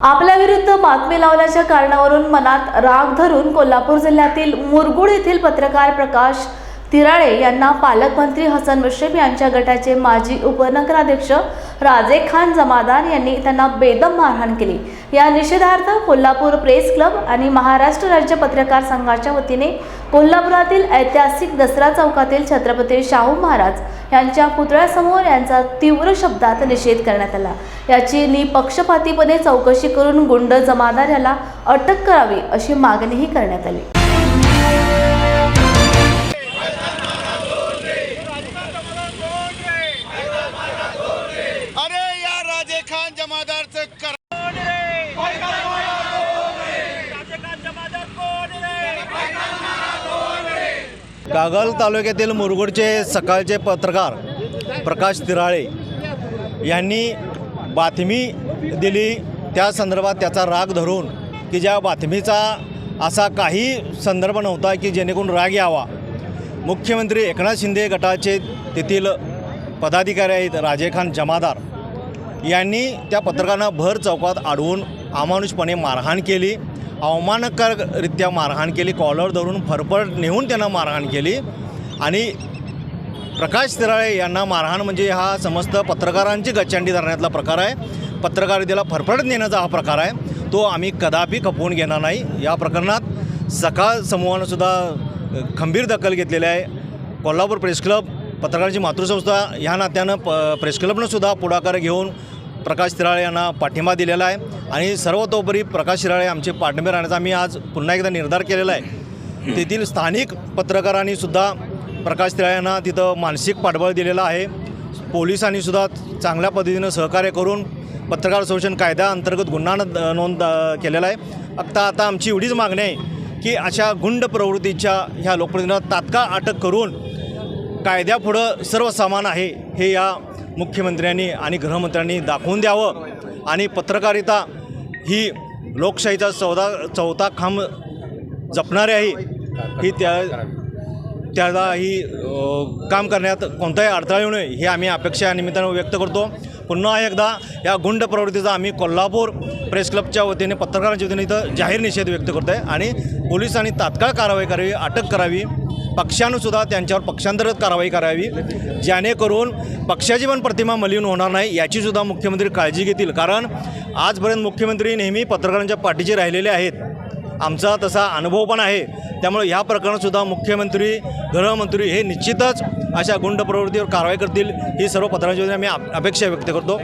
आपल्या विरुद्ध बातमी लावल्याच्या कारणावरून मनात राग धरून कोल्हापूर जिल्ह्यातील मुरगुड येथील पत्रकार प्रकाश तिराळे यांना पालकमंत्री हसन मुश्रीफ यांच्या गटाचे माजी उपनगराध्यक्ष राजे खान जमादार यांनी त्यांना बेदम मारहाण केली. या निषेधार्थ कोल्हापूर प्रेस क्लब आणि महाराष्ट्र राज्य पत्रकार संघाच्या वतीने कोल्हापुरातील ऐतिहासिक दसरा चौकातील छत्रपती शाहू महाराज यांच्या पुतळ्यासमोर यांचा तीव्र शब्दात निषेध करण्यात आला. याची निपक्षपातीपणे चौकशी करून गुंड जमादार याला अटक करावी अशी मागणीही करण्यात आली. कागल तालुक्यातील मुरगुडचे सकाळचे पत्रकार प्रकाश तिराळे यांनी बातमी दिली. त्या संदर्भात त्याचा राग धरून की ज्या बातमीचा असा काही संदर्भ नव्हता की जेणेकरून राग यावा. मुख्यमंत्री एकनाथ शिंदे गटाचे तेथील पदाधिकारी आहेत राजे खान जमादार यांनी त्या पत्रकारांना भर चौकात अडवून अमानुषपणे मारहाण केली. अवमानकाररित्या मारहाण केली कॉलर धरून फरफट नेऊन त्यांना मारहाण केली. आणि प्रकाश तिराळे यांना मारहाण म्हणजे हा समस्त पत्रकारांची गच्चांडी धरण्यातला प्रकार आहे. पत्रकारितेला फरफट नेण्याचा हा प्रकार आहे. तो आम्ही कदापि खपवून घेणार नाही. या प्रकरणात सकाळ समूहानंसुद्धा खंबीर दखल घेतलेली आहे. कोल्हापूर प्रेस क्लब पत्रकारांची मातृसंस्था ह्या नात्यानं प प्रेस क्लबनंसुद्धा पुढाकार घेऊन प्रकाश तिराळे यांना पाठिंबा दिलेला आहे. आणि सर्वतोपरी प्रकाश तिराळे आमचे पाठिंबे राहण्याचा आम्ही आज पुन्हा एकदा निर्धार केलेला आहे. तेथील स्थानिक पत्रकारांनीसुद्धा प्रकाश तिराळे यांना तिथं मानसिक पाठबळ दिलेलं आहे. पोलिसांनीसुद्धा चांगल्या पद्धतीनं सहकार्य करून पत्रकार संरक्षण कायद्याअंतर्गत गुन्हा नोंद केलेला आहे. फक्त आता आमची एवढीच मागणी आहे की अशा गुंड प्रवृत्तीच्या ह्या लोकप्रतिनिधींना तात्काळ अटक करून कायद्यापुढं सर्व समान आहे हे या मुख्यमंत्र्यांनी आणि गृहमंत्र्यांनी दाखवून द्यावं. आणि पत्रकारिता ही लोकशाहीचा चौदा चौथा खांब जपणारी आहे. ही त्या त्याला ही काम करण्यात कोणताही अडथळा येऊ नये हे आम्ही अपेक्षा निमित्तानं व्यक्त करतो. पुन्हा एकदा या गुंड प्रवृत्तीचा आम्ही कोल्हापूर प्रेस क्लबच्या वतीने पत्रकारांच्या वतीने इथं जाहीर निषेध व्यक्त करतो आहे आणि पोलिसांनी तात्काळ कारवाई करावी अटक करावी. पक्षानंसुद्धा त्यांच्यावर पक्षांतर्गत कारवाई करावी जेणेकरून पक्षाची पण प्रतिमा मलिन होणार नाही याचीसुद्धा मुख्यमंत्री काळजी घेतील. कारण आजपर्यंत मुख्यमंत्री नेहमी पत्रकारांच्या पाठीचे राहिलेले आहेत. आमचा तसा अनुभव पण आहे. त्यामुळे ह्या प्रकरणातसुद्धा मुख्यमंत्री गृहमंत्री हे निश्चितच अशा गुंड प्रवृत्तीवर कारवाई करतील. ही सर्व पत्रकारांच्या आम्ही अपेक्षा व्यक्त करतो.